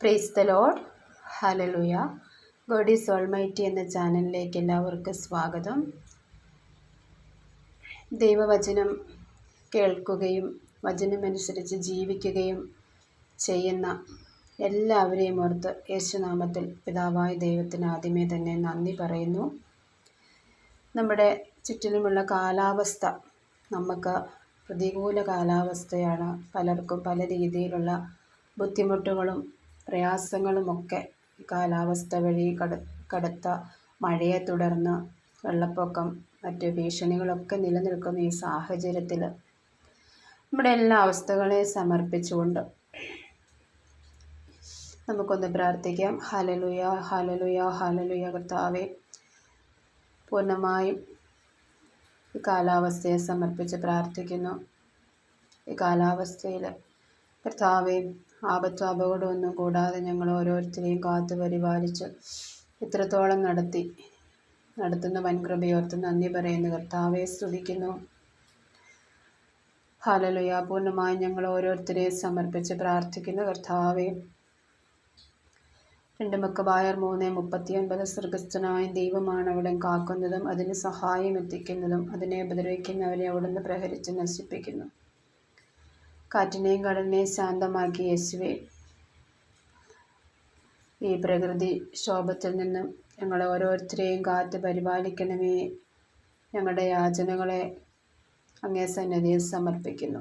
Praise the Lord hallelujah God is almighty എന്ന ചാനലിലേക്ക് എല്ലാവർക്കും സ്വാഗതം. ദൈവവചനം കേൾക്കുകയും വചനമനുസരിച്ച് ജീവിക്കുകയും ചെയ്യുന്ന എല്ലാവരെയും ഓർത്ത് യേശുനാമത്തിൽ പിതാവായ ദൈവത്തിന് ആദ്യമേ തന്നെ നന്ദി പറയുന്നു. നമ്മുടെ ചുറ്റിലുമുള്ള കാലാവസ്ഥ നമുക്ക് പ്രതികൂല കാലാവസ്ഥയാണ് പലർക്കും പല രീതിയിലുള്ള ബുദ്ധിമുട്ടുകളും പ്രയാസങ്ങളുമൊക്കെ കാലാവസ്ഥ വഴി കട കടുത്ത മഴയെ തുടർന്ന് വെള്ളപ്പൊക്കം മറ്റ് ഭീഷണികളൊക്കെ നിലനിൽക്കുന്ന ഈ സാഹചര്യത്തിൽ നമ്മുടെ എല്ലാ അവസ്ഥകളെ സമർപ്പിച്ചുകൊണ്ട് നമുക്കൊന്ന് പ്രാർത്ഥിക്കാം. ഹലലുയ ഹലലുയ ഹലലുയ കർത്താവെ പൂർണമായും ഈ കാലാവസ്ഥയെ സമർപ്പിച്ച് പ്രാർത്ഥിക്കുന്നു. ഈ കാലാവസ്ഥയിൽ കർത്താവെ ആപത്തും അപകടമൊന്നും കൂടാതെ ഞങ്ങൾ ഓരോരുത്തരെയും കാത്തു പരിപാലിച്ച് ഇത്രത്തോളം നടത്തി. നടത്തുന്ന വൻകൃപയോർത്ത് നന്ദി പറയുന്നു. കർത്താവെ സ്തുതിക്കുന്നു. ഹാലലുയ പൂർണമായി ഞങ്ങൾ ഓരോരുത്തരെയും സമർപ്പിച്ച് പ്രാർത്ഥിക്കുന്നു. കർത്താവെ രണ്ട് മുക്കബായർ മൂന്ന് മുപ്പത്തിയൊൻപത് സ്വർഗസ്ഥനായ ദൈവമാണ് അവിടെ കാക്കുന്നതും അതിന് സഹായം എത്തിക്കുന്നതും അതിനെ ഉപദ്രവിക്കുന്നവരെ അവിടുന്ന് പ്രഹരിച്ച് നശിപ്പിക്കുന്നു. കാറ്റിനെയും കടലിനെയും ശാന്തമാക്കി യേശുവെ ഈ പ്രകൃതി ശോഭത്തിൽ നിന്നും ഞങ്ങളെ ഓരോരുത്തരെയും കാത്ത് പരിപാലിക്കണമേ. ഞങ്ങളുടെ യാചനകളെ അങ്ങേ സന്നദ്ധിയിൽ സമർപ്പിക്കുന്നു.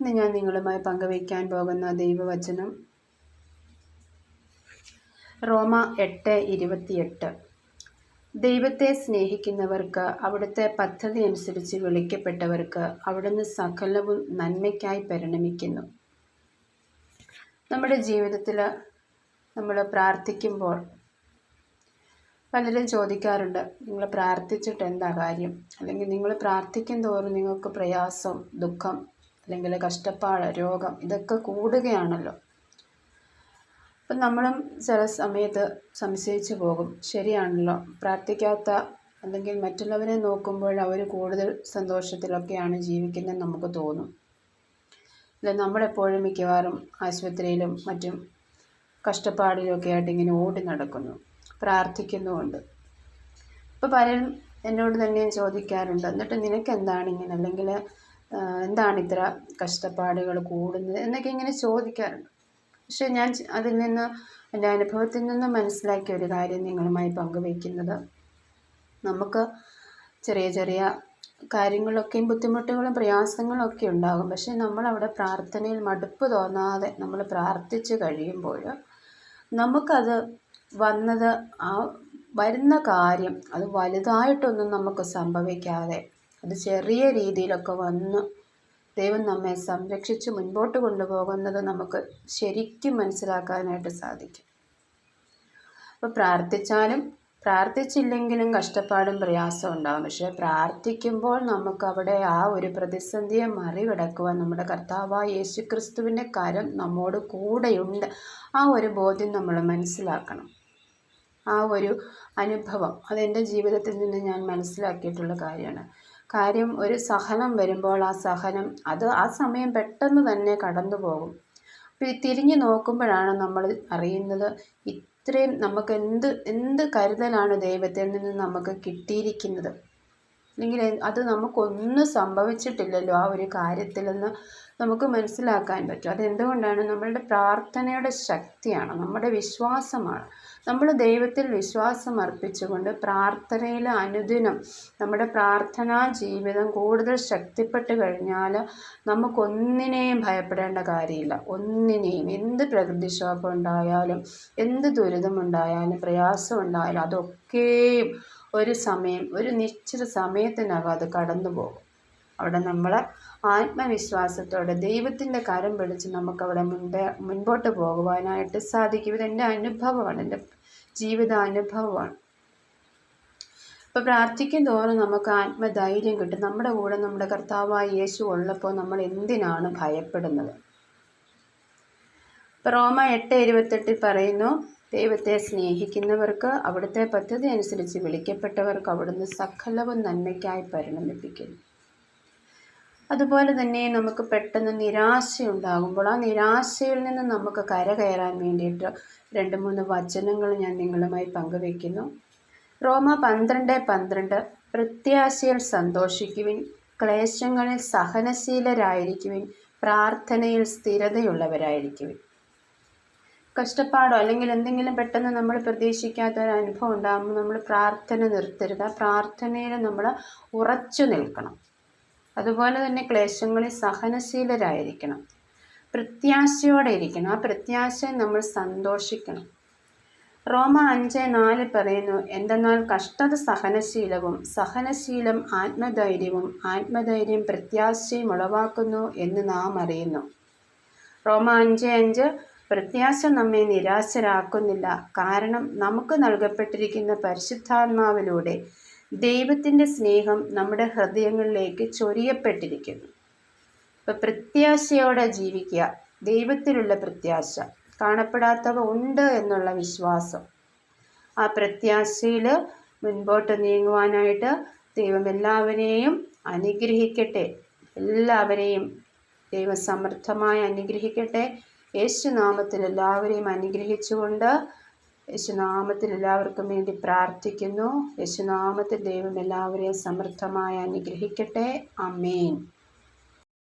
ഇന്ന് ഞാൻ നിങ്ങളുമായി പങ്കുവയ്ക്കാൻ പോകുന്ന ദൈവവചനം റോമ എട്ട് ഇരുപത്തിയെട്ട്. ദൈവത്തെ സ്നേഹിക്കുന്നവർക്ക് അവിടുത്തെ പദ്ധതി അനുസരിച്ച് വിളിക്കപ്പെട്ടവർക്ക് അവിടുന്ന് സകലവും നന്മയ്ക്കായി പരിണമിക്കുന്നു. നമ്മുടെ ജീവിതത്തിൽ നമ്മൾ പ്രാർത്ഥിക്കുമ്പോൾ പലരും ചോദിക്കാറുണ്ട് നിങ്ങൾ പ്രാർത്ഥിച്ചിട്ട് എന്താ കാര്യം? അല്ലെങ്കിൽ നിങ്ങൾ പ്രാർത്ഥിക്കും തോറും നിങ്ങൾക്ക് പ്രയാസം ദുഃഖം അല്ലെങ്കിൽ കഷ്ടപ്പാട് രോഗം ഇതൊക്കെ കൂടുകയാണല്ലോ. അപ്പം നമ്മളും ചില സമയത്ത് സംശയിച്ചു പോകും. ശരിയാണല്ലോ? പ്രാർത്ഥിക്കാത്ത അല്ലെങ്കിൽ മറ്റുള്ളവരെ നോക്കുമ്പോൾ അവർ കൂടുതൽ സന്തോഷത്തിലൊക്കെയാണ് ജീവിക്കുന്നത് നമുക്ക് തോന്നും. അല്ല? നമ്മളെപ്പോഴും മിക്കവാറും ആശുപത്രിയിലും മറ്റും കഷ്ടപ്പാടിലൊക്കെ ആയിട്ട് ഇങ്ങനെ ഓടി നടക്കുന്നു. പ്രാർത്ഥിക്കുന്നുമുണ്ട്. ഇപ്പോൾ പലരും എന്നോട് തന്നെ ചോദിക്കാറുണ്ട് എന്നിട്ട് നിനക്ക് എന്താണ് ഇങ്ങനെ? അല്ലെങ്കിൽ എന്താണ് ഇത്ര കഷ്ടപ്പാടുകൾ കൂടുന്നത്? എന്നൊക്കെ ഇങ്ങനെ ചോദിക്കാറുണ്ട്. പക്ഷെ ഞാൻ അതിൽ നിന്ന് എന്റെ അനുഭവത്തിൽ നിന്ന് മനസ്സിലാക്കിയ ഒരു കാര്യം നിങ്ങളുമായി പങ്കുവയ്ക്കുന്നത്. നമുക്ക് ചെറിയ ചെറിയ കാര്യങ്ങളൊക്കെയും ബുദ്ധിമുട്ടുകളും പ്രയാസങ്ങളൊക്കെ ഉണ്ടാകും. പക്ഷെ നമ്മളവിടെ പ്രാർത്ഥനയിൽ മടുപ്പ് തോന്നാതെ നമ്മൾ പ്രാർത്ഥിച്ച് കഴിയുമ്പോൾ നമുക്കത് വന്നത് ആ വരുന്ന കാര്യം അത് വലുതായിട്ടൊന്നും നമുക്ക് സംഭവിക്കാതെ അത് ചെറിയ രീതിയിലൊക്കെ വന്ന് ദൈവം നമ്മെ സംരക്ഷിച്ച് മുൻപോട്ട് കൊണ്ടുപോകുന്നത് നമുക്ക് ശരിക്കും മനസ്സിലാക്കാനായിട്ട് സാധിക്കും. അപ്പോൾ പ്രാർത്ഥിച്ചാലും പ്രാർത്ഥിച്ചില്ലെങ്കിലും കഷ്ടപ്പാടും പ്രയാസവും ഉണ്ടാകും പക്ഷേ പ്രാർത്ഥിക്കുമ്പോൾ നമുക്കവിടെ ആ ഒരു പ്രതിസന്ധിയെ മറികടക്കുവാൻ നമ്മുടെ കർത്താവായ യേശു ക്രിസ്തുവിന്റെ കരം നമ്മോട് കൂടെയുണ്ട്. ആ ഒരു ബോധ്യം നമ്മൾ മനസ്സിലാക്കണം. ആ ഒരു അനുഭവം അതെന്റെ ജീവിതത്തിൽ നിന്ന് ഞാൻ മനസ്സിലാക്കിയിട്ടുള്ള കാര്യമാണ്. കാര്യം ഒരു സഹനം വരുമ്പോൾ ആ സഹനം അത് ആ സമയം പെട്ടെന്ന് തന്നെ കടന്നു പോകും. തിരിഞ്ഞു നോക്കുമ്പോഴാണ് നമ്മൾ അറിയുന്നത് ഇത്രയും നമുക്ക് എന്ത് എന്ത് കരുതലാണ് ദൈവത്തിൽ നിന്ന് നമുക്ക് കിട്ടിയിരിക്കുന്നത്. അല്ലെങ്കിൽ അത് നമുക്കൊന്നും സംഭവിച്ചിട്ടില്ലല്ലോ ആ ഒരു കാര്യത്തിലെന്ന് നമുക്ക് മനസ്സിലാക്കാൻ പറ്റും. അതെന്തുകൊണ്ടാണ്? നമ്മളുടെ പ്രാർത്ഥനയുടെ ശക്തിയാണ് നമ്മുടെ വിശ്വാസമാണ്. നമ്മൾ ദൈവത്തിൽ വിശ്വാസം അർപ്പിച്ചുകൊണ്ട് പ്രാർത്ഥനയിൽ അനുദിനം നമ്മുടെ പ്രാർത്ഥനാ ജീവിതം കൂടുതൽ ശക്തിപ്പെട്ട് കഴിഞ്ഞാൽ നമുക്കൊന്നിനെയും ഭയപ്പെടേണ്ട കാര്യമില്ല. ഒന്നിനെയും എന്ത് പ്രകൃതിക്ഷോഭം ഉണ്ടായാലും എന്ത് ദുരിതമുണ്ടായാലും പ്രയാസം ഉണ്ടായാലും അതൊക്കെയും ഒരു സമയം ഒരു നിശ്ചിത സമയത്തിനകം അത് കടന്നു പോകും. അവിടെ നമ്മൾ ആത്മവിശ്വാസത്തോടെ ദൈവത്തിന്റെ കരം പിടിച്ച് നമുക്കവിടെ മുൻപേ മുൻപോട്ട് പോകുവാനായിട്ട് സാധിക്കും. ഇതെന്റെ അനുഭവമാണ് എന്റെ ജീവിതാനുഭവമാണ്. ഇപ്പോൾ പ്രാർത്ഥിക്കും തോറും നമുക്ക് ആത്മധൈര്യം കിട്ടും. നമ്മുടെ കൂടെ നമ്മുടെ കർത്താവായ യേശു ഉള്ളപ്പോൾ നമ്മൾ എന്തിനാണ് ഭയപ്പെടുന്നത്? ഇപ്പോൾ റോമ എട്ട് ഇരുപത്തെട്ടിൽ പറയുന്നു ദൈവത്തെ സ്നേഹിക്കുന്നവർക്ക് അവിടുത്തെ പദ്ധതി അനുസരിച്ച് വിളിക്കപ്പെട്ടവർക്ക് അവിടുന്ന് സകലവും നന്മയ്ക്കായി പരിണമിപ്പിക്കുന്നു. അതുപോലെ തന്നെ നമുക്ക് പെട്ടെന്ന് നിരാശയുണ്ടാകുമ്പോൾ ആ നിരാശയിൽ നിന്ന് നമുക്ക് കരകയറാൻ വേണ്ടിയിട്ട് രണ്ട് മൂന്ന് വചനങ്ങൾ ഞാൻ നിങ്ങളുമായി പങ്കുവയ്ക്കുന്നു. റോമ പന്ത്രണ്ട് പന്ത്രണ്ട് പ്രത്യാശയിൽ സന്തോഷിക്കുവിൻ ക്ലേശങ്ങളിൽ സഹനശീലരായിരിക്കുവിൻ പ്രാർത്ഥനയിൽ സ്ഥിരതയുള്ളവരായിരിക്കുവിൻ. കഷ്ടപ്പാടോ അല്ലെങ്കിൽ എന്തെങ്കിലും പെട്ടെന്ന് നമ്മൾ പ്രതീക്ഷിക്കാത്ത ഒരു അനുഭവം ഉണ്ടാകുമ്പോൾ നമ്മൾ പ്രാർത്ഥന നിർത്തരുത്. ആ പ്രാർത്ഥനയിൽ നമ്മൾ ഉറച്ചു നിൽക്കണം. അതുപോലെ തന്നെ ക്ലേശങ്ങളിൽ സഹനശീലരായിരിക്കണം. പ്രത്യാശയോടെ ഇരിക്കണം. ആ പ്രത്യാശ നമ്മൾ സന്തോഷിക്കണം. റോമ അഞ്ച് നാല് പറയുന്നു എന്തെന്നാൽ കഷ്ടത സഹനശീലവും സഹനശീലം ആത്മധൈര്യവും ആത്മധൈര്യം പ്രത്യാശയും ഉളവാക്കുന്നു എന്ന് നാം അറിയുന്നു. റോമ അഞ്ച് അഞ്ച് പ്രത്യാശ നമ്മെ നിരാശരാക്കുന്നില്ല. കാരണം നമുക്ക് നൽകപ്പെട്ടിരിക്കുന്ന പരിശുദ്ധാത്മാവിലൂടെ ദൈവത്തിന്റെ സ്നേഹം നമ്മുടെ ഹൃദയങ്ങളിലേക്ക് ചൊരിയപ്പെട്ടിരിക്കുന്നു. ഇപ്പം പ്രത്യാശയോടെ ജീവിക്കുക ദൈവത്തിലുള്ള പ്രത്യാശ. കാണപ്പെടാത്തവ ഉണ്ട് എന്നുള്ള വിശ്വാസം. ആ പ്രത്യാശയിൽ മുൻപോട്ട് നീങ്ങുവാനായിട്ട് ദൈവം എല്ലാവരെയും അനുഗ്രഹിക്കട്ടെ. എല്ലാവരെയും ദൈവം സമർത്ഥമായി അനുഗ്രഹിക്കട്ടെ. യേശുനാമത്തിൽ എല്ലാവരെയും അനുഗ്രഹിച്ചുകൊണ്ട് യേശുനാമത്തിൽ എല്ലാവർക്കും വേണ്ടി പ്രാർത്ഥിക്കുന്നു. യേശുനാമത്തിൽ ദൈവം എല്ലാവരെയും സമൃദ്ധമായി അനുഗ്രഹിക്കട്ടെ. അമേൻ